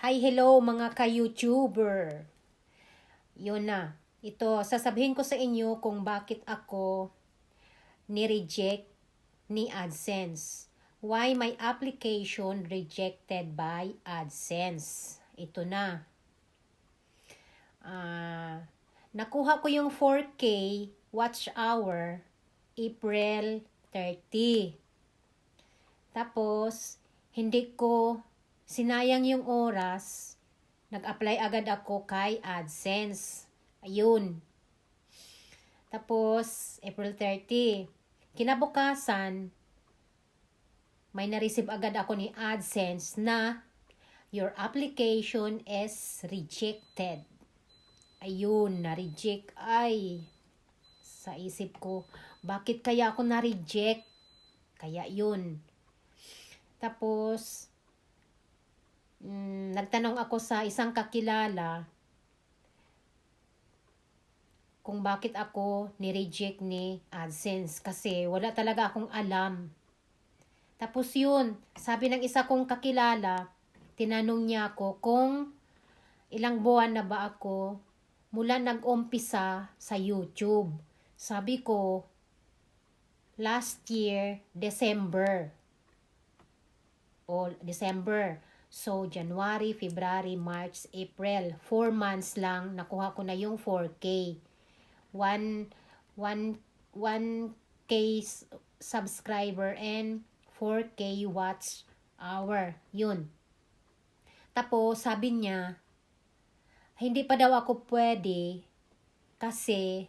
Hi, hello mga ka-YouTuber. Yun na. Ito, sasabihin ko sa inyo kung bakit ako ni-reject ni AdSense. Why my application rejected by AdSense. Ito na. Ah, nakuha ko yung 4K watch hour April 30. Tapos, hindi ko sinayang yung oras, nag-apply agad ako kay AdSense. Ayun. Tapos, April 30. Kinabukasan, may na-receive agad ako ni AdSense na your application is rejected. Ayun, na-reject. Ay, sa isip ko, bakit kaya ako na-reject? Kaya yun. Tapos, mm, nagtanong ako sa isang kakilala kung bakit ako ni-reject ni AdSense kasi wala talaga akong alam. Tapos yun, sabi ng isa kong kakilala, tinanong niya ako kung ilang buwan na ba ako mula nag-umpisa sa YouTube. Sabi ko, last year, December. O, December. So, January, February, March, April. Four months lang, nakuha ko na yung 4K. 1, 1, 1K s- subscriber and 4K watch hour. Yun. Tapos, sabi niya, hindi pa daw ako pwede kasi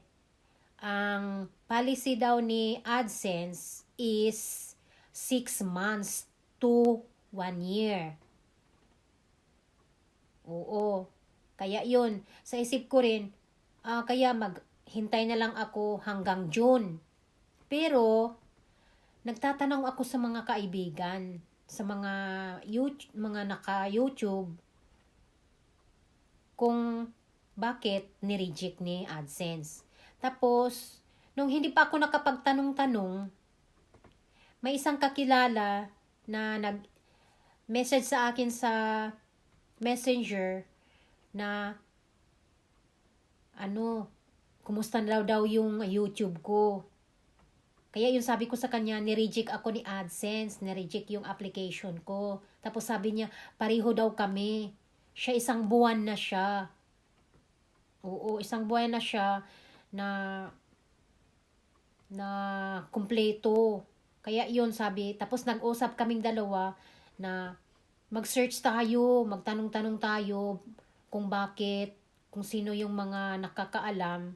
ang policy daw ni AdSense is 6 months to 1 year. Oo. Kaya yun, sa isip ko rin, ah, kaya maghintay na lang ako hanggang June. Pero, nagtatanong ako sa mga kaibigan, sa mga YouTube, mga naka-YouTube, kung bakit ni-reject ni AdSense. Tapos, nung hindi pa ako nakapagtanong-tanong, may isang kakilala na nag-message sa akin sa messenger na ano, kumusta na daw daw yung YouTube ko. Kaya yung sabi ko sa kanya, ni-reject ako ni AdSense, ni-reject yung application ko. Tapos sabi niya, pareho daw kami. Siya isang buwan na siya. Oo, isang buwan na siya na na kumpleto. Kaya yun sabi, tapos nag-usap kaming dalawa na mag-search tayo, magtanong-tanong tayo kung bakit, kung sino yung mga nakakaalam.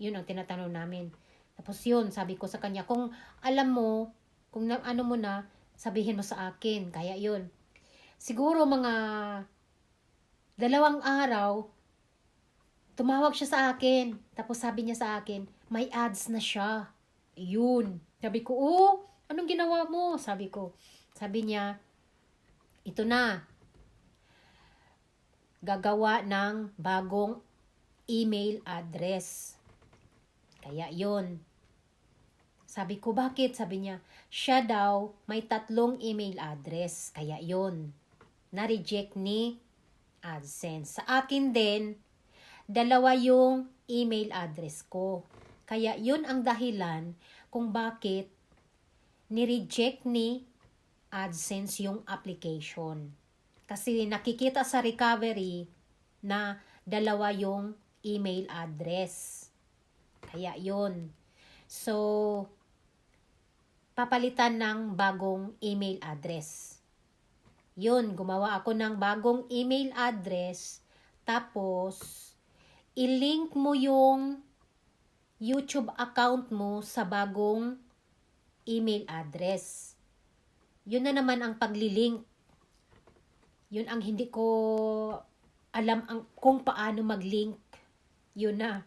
Yun ang tinatanong namin. Tapos yun, sabi ko sa kanya, kung alam mo, kung na, ano mo na, sabihin mo sa akin. Kaya yun. Siguro mga dalawang araw, tumawag siya sa akin. Tapos sabi niya sa akin, may ads na siya. Yun. Sabi ko, oh, anong ginawa mo? Sabi ko. Sabi niya, ito na. Gagawa ng bagong email address. Kaya yun. Sabi ko, bakit? Sabi niya, siya daw may tatlong email address. Kaya yun. Na-reject ni AdSense. Sa akin din, dalawa yung email address ko. Kaya yun ang dahilan kung bakit ni-reject ni AdSense yung application. Kasi nakikita sa recovery na dalawa yung email address. Kaya yun. So, papalitan ng bagong email address. Yun, gumawa ako ng bagong email address. Tapos, i-link mo yung YouTube account mo sa bagong email address. Yun na naman ang paglilink. Yun ang hindi ko alam ang, kung paano mag-link. Yun na.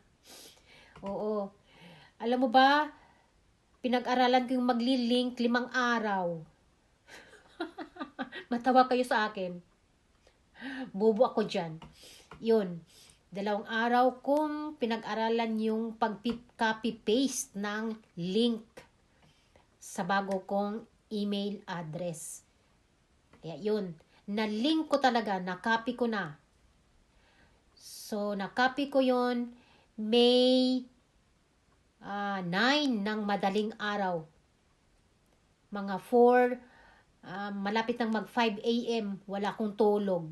Oo. Alam mo ba, pinag-aralan ko yung magli-link limang araw. Matawa kayo sa akin. Bobo ako dyan. Yun. Dalawang araw kong pinag-aralan yung pag-copy-paste ng link sa bago kong email address. Kaya yun, na link ko talaga, na-copy ko na. So, na-copy ko yon May ah, 9 ng madaling araw. Mga 4, ah, malapit ng mag 5 a.m. Wala akong tulog.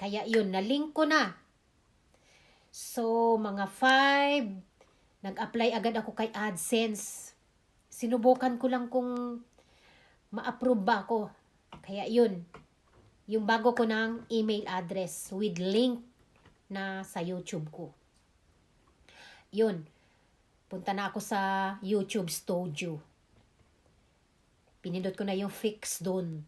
Kaya yun, na-link ko na. So, mga 5, nag-apply agad ako kay AdSense. Sinubukan ko lang kung ma-approve ba ako. Kaya yun, yung bago ko ng email address with link na sa YouTube ko. Yun, punta na ako sa YouTube Studio. Pinindot ko na yung fix doon.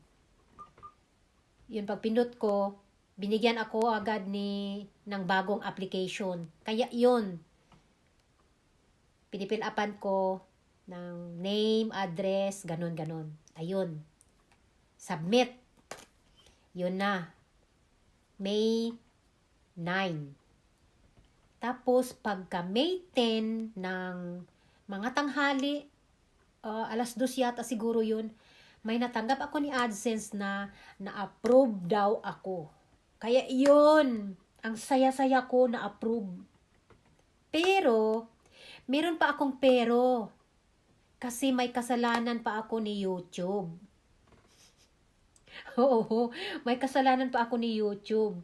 Yun, pag pindot ko, binigyan ako agad ni ng bagong application. Kaya yun, pinipil upan ko ng name, address, ganon. Ayun. Submit. Yun na. May 9. Tapos, pagka May 10 ng mga tanghali, uh, alas 2 yata siguro yun, may natanggap ako ni AdSense na na-approve daw ako. Kaya yun, ang saya-saya ko na-approve. Pero, meron pa akong pero. Kasi may kasalanan pa ako ni YouTube. Oo, may kasalanan pa ako ni YouTube.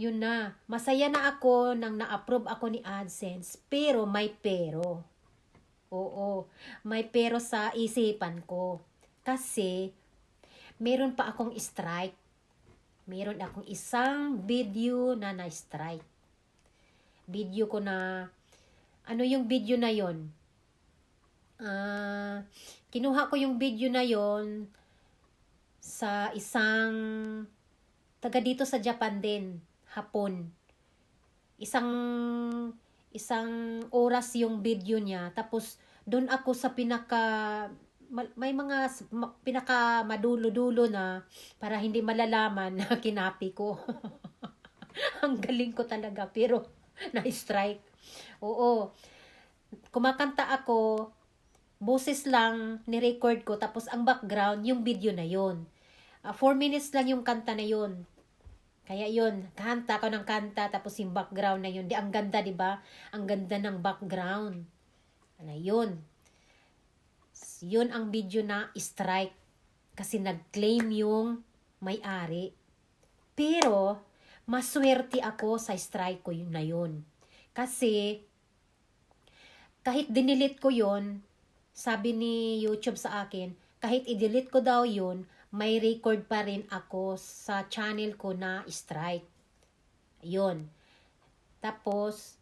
Yun na, masaya na ako nang na-approve ako ni AdSense, pero may pero. Oo, may pero sa isipan ko. Kasi, meron pa akong strike. Meron akong isang video na na-strike. Video ko na, ano yung video na yon? Ah, kinuha ko yung video na yon sa isang taga dito sa Japan din, hapon. Isang isang oras yung video niya tapos doon ako sa pinaka ma- may mga pinaka madulo-dulo na para hindi malalaman na kinapi ko. Ang galing ko talaga pero na-strike. Oo. Kumakanta ako, boses lang ni-record ko tapos ang background yung video na yon. Uh, four minutes lang yung kanta na yon. Kaya yun, kanta ko ng kanta tapos yung background na yun. Di ang ganda, di ba? Ang ganda ng background. Ano yun? Yun ang video na strike kasi nag-claim yung may-ari. Pero maswerte ako sa strike ko yun na yun. Kasi kahit dinilit ko yun, sabi ni YouTube sa akin, kahit i-delete ko daw yun, may record pa rin ako sa channel ko na strike. Yun. Tapos,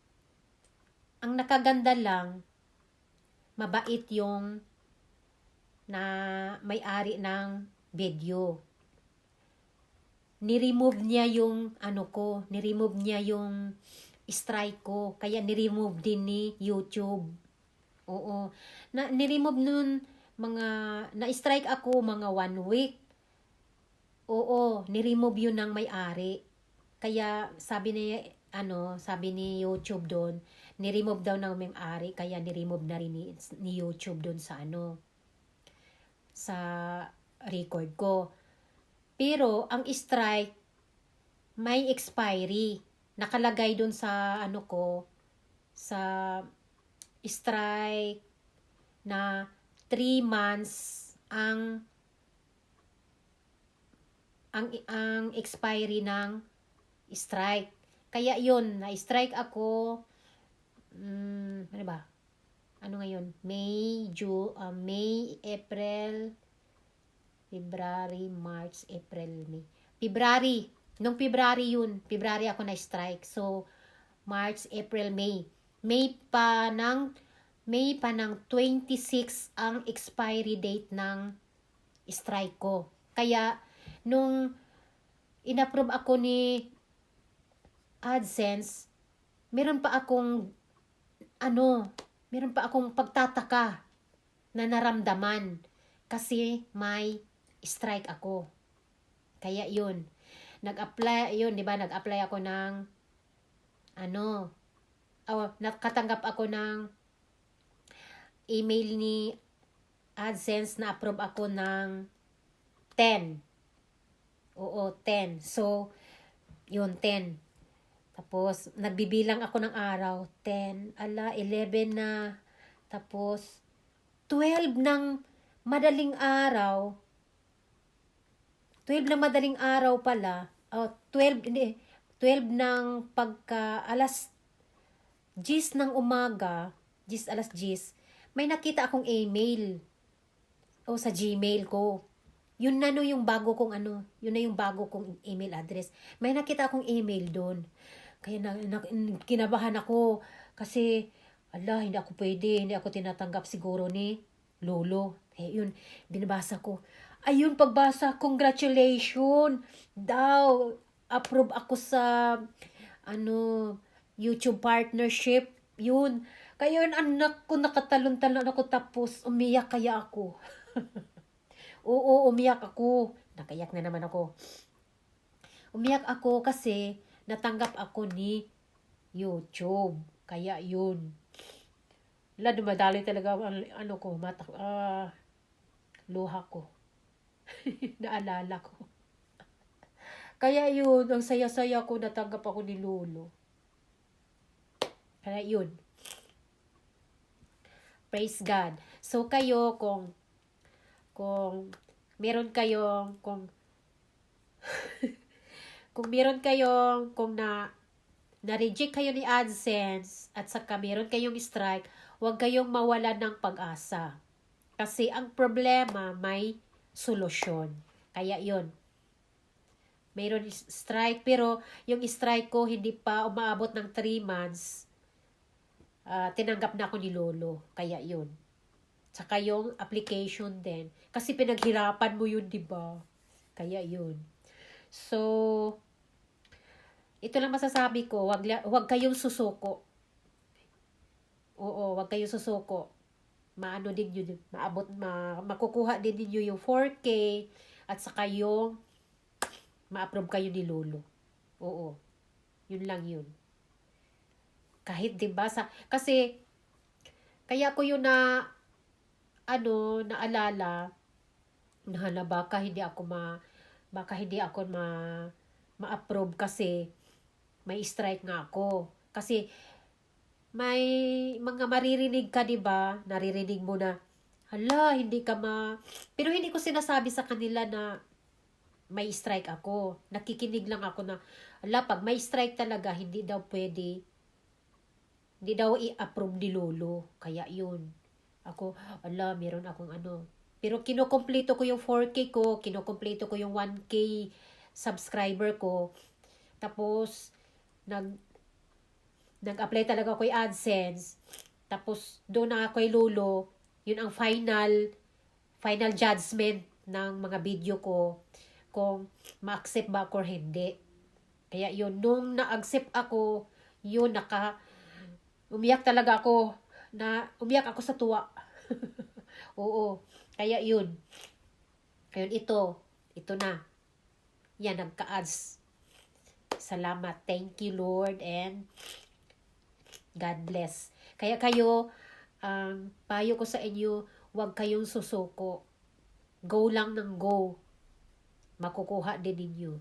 ang nakaganda lang, mabait yung na may-ari ng video. Ni-remove niya yung ano ko, ni-remove niya yung strike ko, kaya ni-remove din ni YouTube. Oo. Na, ni-remove nun mga, na-strike ako mga one week. Oo, ni-remove yun ng may-ari. Kaya sabi ni, ano, sabi ni YouTube doon, ni-remove daw ng may-ari, kaya ni-remove na rin ni, ni YouTube doon sa ano, sa record ko. Pero, ang strike, may expiry. Nakalagay doon sa, ano ko, sa strike na 3 months ang ang ang expiry ng strike. Kaya yun, na-strike ako mm, ano ba? Ano ngayon? May, June, uh, May, April, February, March, April, May. February. Nung February yun. February ako na-strike. So, March, April, May. May pa ng May pa ng 26 ang expiry date ng strike ko. Kaya, nung inapprove ako ni AdSense, meron pa akong ano, meron pa akong pagtataka na naramdaman kasi may strike ako. Kaya yun, nag-apply, yun, di ba, nag-apply ako ng ano, oh, nakatanggap ako ng email ni AdSense na approve ako ng 10. Oo, 10. So, yun, 10. Tapos, nagbibilang ako ng araw. 10, ala, 11 na. Tapos, 12 ng madaling araw. 12 ng madaling araw pala. Oh, 12, hindi. 12 ng pagka alas 10 ng umaga, 10 alas 10, may nakita akong email. O sa Gmail ko. Yun na no yung bago kong ano, yun na yung bago kong email address. May nakita akong email doon. Kaya na, na, kinabahan ako kasi ala, hindi ako pwede, hindi ako tinatanggap siguro ni Lolo. Eh yun, binabasa ko. Ayun, pagbasa, congratulations daw. Approve ako sa ano, YouTube partnership. Yun. Kaya yun, anak ko, nakatalon-talon ako tapos umiyak kaya ako. Oo, umiyak ako. Nakayak na naman ako. Umiyak ako kasi natanggap ako ni YouTube. Kaya yun. Wala, dumadali talaga ang ano ko, mata, ah, luha ko. Naalala ko. Kaya yun, ang saya-saya ko, natanggap ako ni Lolo. Kaya yun. Praise God. So kayo, kung kung meron kayong kung kung meron kayong kung na na-reject kayo ni AdSense at saka meron kayong strike, huwag kayong mawalan ng pag-asa. Kasi ang problema may solusyon. Kaya yon Mayroon strike pero yung strike ko hindi pa umaabot ng 3 months. Ah, tinanggap na ako ni Lolo. Kaya yun. Tsaka yung application din. Kasi pinaghirapan mo yun, di ba? Kaya yun. So, ito lang masasabi ko, wag, wag kayong susuko. Oo, wag kayong susuko. Maano din yun, maabot, ma, makukuha din ninyo yung 4K at saka yung ma-approve kayo ni Lolo. Oo. Yun lang yun. Kahit 'di ba sa kasi kaya ko yun na ano naalala na baka hindi ako ma baka hindi ako ma ma-approve kasi may strike nga ako. Kasi may mga maririnig ka 'di ba? Naririnig mo na hala, hindi ka ma Pero hindi ko sinasabi sa kanila na may strike ako. Nakikinig lang ako na hala, pag may strike talaga, hindi daw pwede hindi daw i-approve ni Lolo. Kaya yun. Ako, ala, meron akong ano. Pero kinokompleto ko yung 4K ko, kinokompleto ko yung 1K subscriber ko. Tapos, nag, nag-apply talaga ako kay AdSense. Tapos, doon na ako kay Lolo. Yun ang final, final judgment ng mga video ko kung ma-accept ba ako or hindi. Kaya yun, nung na-accept ako, yun, naka, umiyak talaga ako na umiyak ako sa tuwa. Oo. Kaya yun. Ayun, ito. Ito na. Yan, nagka-ads. Salamat. Thank you, Lord. And God bless. Kaya kayo, ang payo ko sa inyo, huwag kayong susuko. Go lang ng go. Makukuha din ninyo.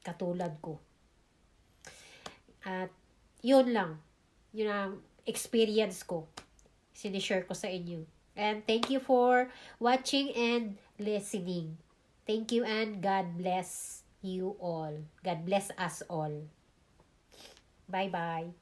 Katulad ko. At yun lang yun ang experience ko. Sinishare ko sa inyo. And thank you for watching and listening. Thank you and God bless you all. God bless us all. Bye-bye.